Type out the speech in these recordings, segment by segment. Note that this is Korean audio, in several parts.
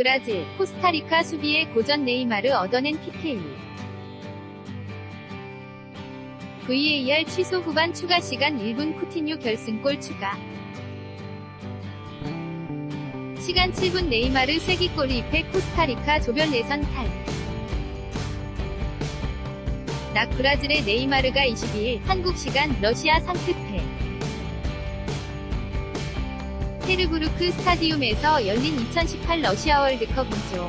브라질, 코스타리카 수비에 고전 네이마르 얻어낸 PK. VAR 취소 후반 추가 시간 1분 쿠티뉴 결승골 추가. 시간 7분 네이마르 쐐기골 입회 코스타리카 조별 예선 탈. 낙 브라질의 네이마르가 22일 한국 시간 러시아 상트페 페르부르크 스타디움에서 열린 2018 러시아 월드컵 2조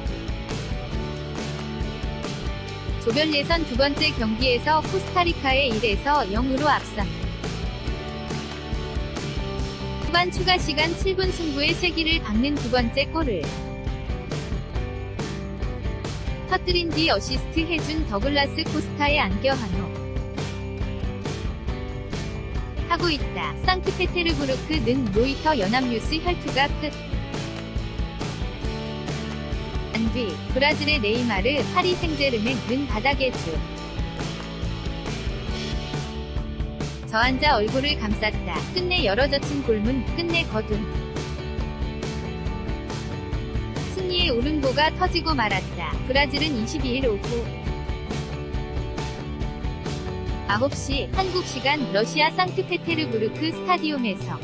조별 예선 두 번째 경기에서 코스타리카의 1에서 0으로 앞선. 후반 추가 시간 7분 승부의 쐐기를 박는 두 번째 골을. 터뜨린 뒤 어시스트 해준 더글라스 코스타의 안겨 한호 하고 있다. 상트페테르부르크 는 로이터 연합뉴스 혈투가 끝. 안 뒤 브라질의 네이마르 파리 생제르맹은 바닥에 주. 저 앉아 얼굴을 감쌌다. 끝내 열어젖힌 골문, 끝내 거둔. 승리의 오른보가 터지고 말았다. 브라질은 22일 오후 9시 한국 시간 러시아 상트페테르부르크 스타디움에서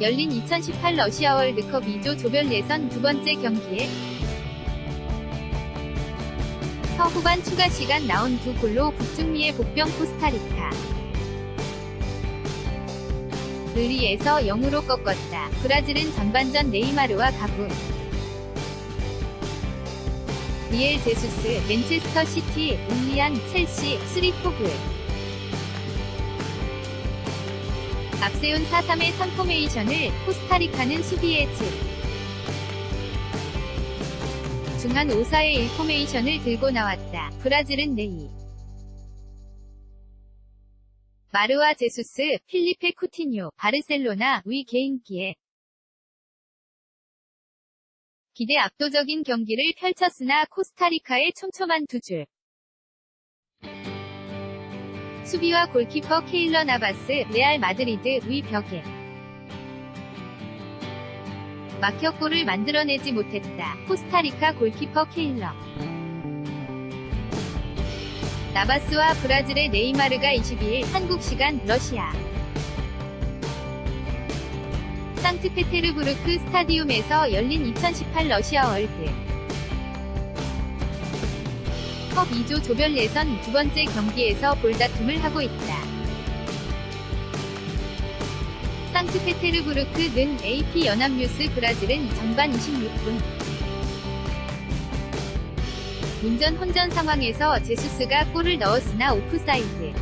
열린 2018 러시아 월드컵 2조 조별 예선 두 번째 경기에 서후반 추가 시간 나온 두 골로 북중미의 복병 코스타리카 의리에서 0으로 꺾었다. 브라질은 전반전 네이마르와 가분 리엘 제수스, 맨체스터 시티, 웅리안, 첼시, 스리포브. 앞세운 4-3의 선포메이션을 코스타리카는 수비에 즈. 중한 5-4의 1포메이션을 들고 나왔다. 브라질은 네이. 마르와 제수스, 필리페 쿠티뉴, 바르셀로나, 위 개인기에 기대 압도적인 경기를 펼쳤으나 코스타리카의 촘촘한 두 줄. 수비와 골키퍼 케일러 나바스, 레알 마드리드 위 벽에 막혀 골을 만들어내지 못했다. 코스타리카 골키퍼 케일러. 나바스와 브라질의 네이마르가 22일 한국 시간 러시아 상트페테르부르크 스타디움에서 열린 2018 러시아 월드 컵 2조 조별 예선 두 번째 경기에서 볼다툼을 하고 있다. 상트페테르부르크는 AP 연합뉴스 브라질은 전반 26분 운전 혼전 상황에서 제수스가 골을 넣었으나 오프사이드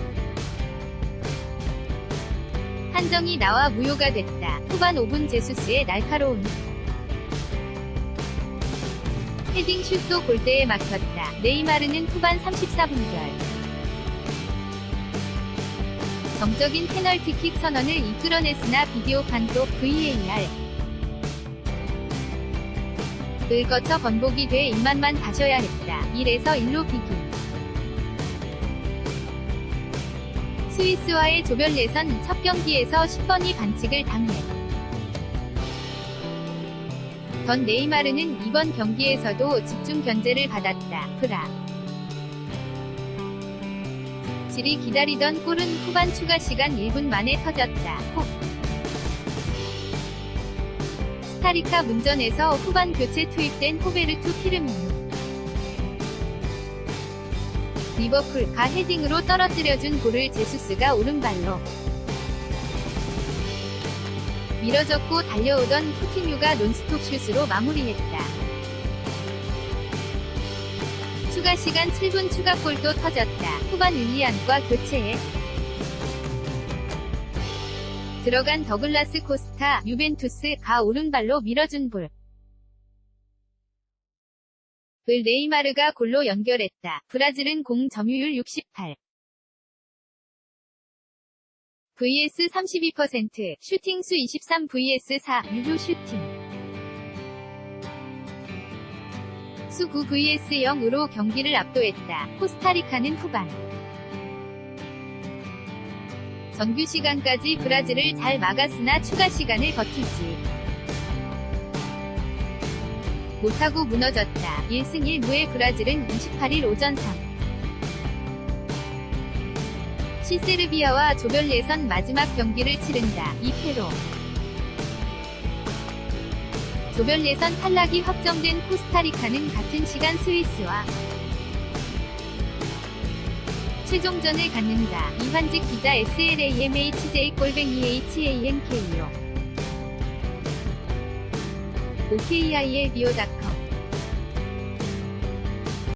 판정이 나와 무효가 됐다. 후반 5분 제수스의 날카로운 헤딩 슛도 골대에 막혔다. 네이마르는 후반 34분결 정적인 페널티킥 선언을 이끌어냈으나 비디오 판독 VAR 을 거쳐 번복이 돼 입만만 다셔야 했다. 1에서 1로 비긴 스위스와의 조별 예선 첫 경기에서 10번이 반칙을 당해. 던 네이마르는 이번 경기에서도 집중 견제를 받았다. 프라. 질이 기다리던 골은 후반 추가 시간 1분 만에 터졌다. 혹. 스타리카 문전에서 후반 교체 투입된 호베르투 피르미누. 리버풀가 헤딩으로 떨어뜨려준 볼을 제수스가 오른발로 밀어졌고 달려오던 쿠티뉴가 논스톱 슛으로 마무리했다. 추가 시간 7분 추가골도 터졌다. 후반 윌리안과 교체에 들어간 더글라스 코스타, 유벤투스가 오른발로 밀어준 볼. 을 네이마르가 골로 연결했다. 브라질은 공 점유율 68. vs 32%, 슈팅 수 23 vs 4, 유효 슈팅. 수 9 vs 0으로 경기를 압도했다. 코스타리카는 후반. 정규 시간까지 브라질을 잘 막았으나 추가 시간을 버티지. 못하고 무너졌다. 1승 1무의 브라질은 28일 오전 3. 시 세르비아와 조별 예선 마지막 경기를 치른다. 2패로. 조별 예선 탈락이 확정된 코스타리카는 같은 시간 스위스와 최종전을 갖는다. 이환직 기자 SLAMHJ 골뱅이 HANKO OKILBO.com